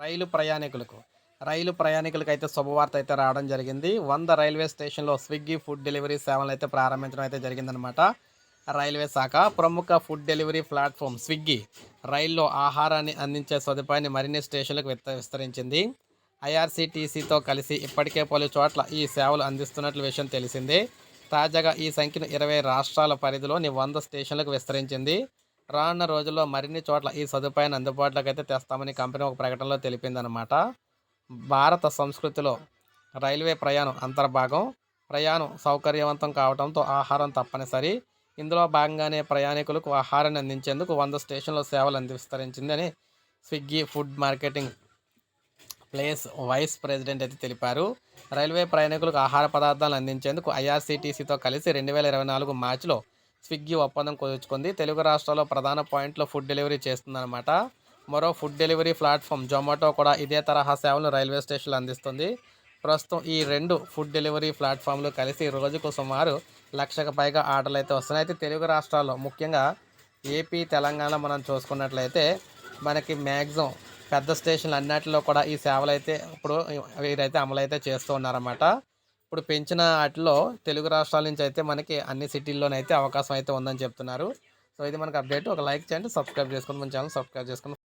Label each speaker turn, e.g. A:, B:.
A: రైలు ప్రయాణికులకు. రైలు ప్రయాణికులకు అయితే శుభవార్త అయితే రావడం జరిగింది. వంద రైల్వే స్టేషన్లో స్విగ్గీ ఫుడ్ డెలివరీ సేవలు అయితే ప్రారంభించడం అయితే జరిగిందనమాట రైల్వే శాఖ ప్రముఖ ఫుడ్ డెలివరీ ప్లాట్ఫామ్ స్విగ్గీ రైల్లో ఆహారాన్ని అందించే సదుపాయాన్ని మరిన్ని స్టేషన్లకు విస్త- విస్తరించింది. ఐఆర్సీటీసీతో కలిసి ఇప్పటికే పలు చోట్ల ఈ సేవలు అందిస్తున్నట్లు విషయం తెలిసిందే. తాజాగా ఈ సంఖ్యను ఇరవై రాష్ట్రాల పరిధిలోని వంద స్టేషన్లకు విస్తరించింది. రానున్న రోజుల్లో మరిన్ని చోట్ల ఈ సదుపాయాన్ని అందుబాటులోకి అయితే తెస్తామని కంపెనీ ఒక ప్రకటనలో తెలిపిందనమాట భారత సంస్కృతిలో రైల్వే ప్రయాణం అంతర్భాగం. ప్రయాణం సౌకర్యవంతం కావడంతో ఆహారం తప్పనిసరి. ఇందులో భాగంగానే ప్రయాణికులకు ఆహారాన్ని అందించేందుకు వంద స్టేషన్ల సేవలు అంది విస్తరించిందని Swiggy food marketing place vice president అయితే తెలిపారు. రైల్వే ప్రయాణికులకు ఆహార పదార్థాలు అందించేందుకు ఐఆర్సీటీసీతో కలిసి రెండు వేల ఇరవై నాలుగు మార్చిలో స్విగ్గీ ఒప్పందం కుదుర్చుకుంది. తెలుగు రాష్ట్రాల్లో ప్రధాన పాయింట్లో ఫుడ్ డెలివరీ చేస్తుందన్నమాట. మరో ఫుడ్ డెలివరీ ప్లాట్ఫామ్ జొమాటో కూడా ఇదే తరహా సేవలను రైల్వే స్టేషన్లు అందిస్తుంది. ప్రస్తుతం ఈ రెండు ఫుడ్ డెలివరీ ప్లాట్ఫామ్లు కలిసి రోజుకు సుమారు లక్షకు పైగా ఆర్డర్లు అయితే వస్తున్నాయి. అయితే తెలుగు రాష్ట్రాల్లో ముఖ్యంగా ఏపీ తెలంగాణ మనం చూసుకున్నట్లయితే మనకి మ్యాక్సిమం పెద్ద స్టేషన్లు అన్నిటిలో కూడా ఈ సేవలు అయితే ఇప్పుడు వీరైతే అమలు అయితే చేస్తూ ఉన్నారన్నమాట. ఇప్పుడు పెంచిన వాటిలో తెలుగు రాష్ట్రాల నుంచి అయితే మనకి అన్ని సిటీల్లోనైతే అవకాశం అయితే ఉందని చెప్తున్నారు. సో ఇది మనకు అప్డేట్. ఒక లైక్ చేయండి సబ్స్క్రైబ్ చేసుకుని మన ఛానల్ సబ్స్క్రైబ్ చేసుకుని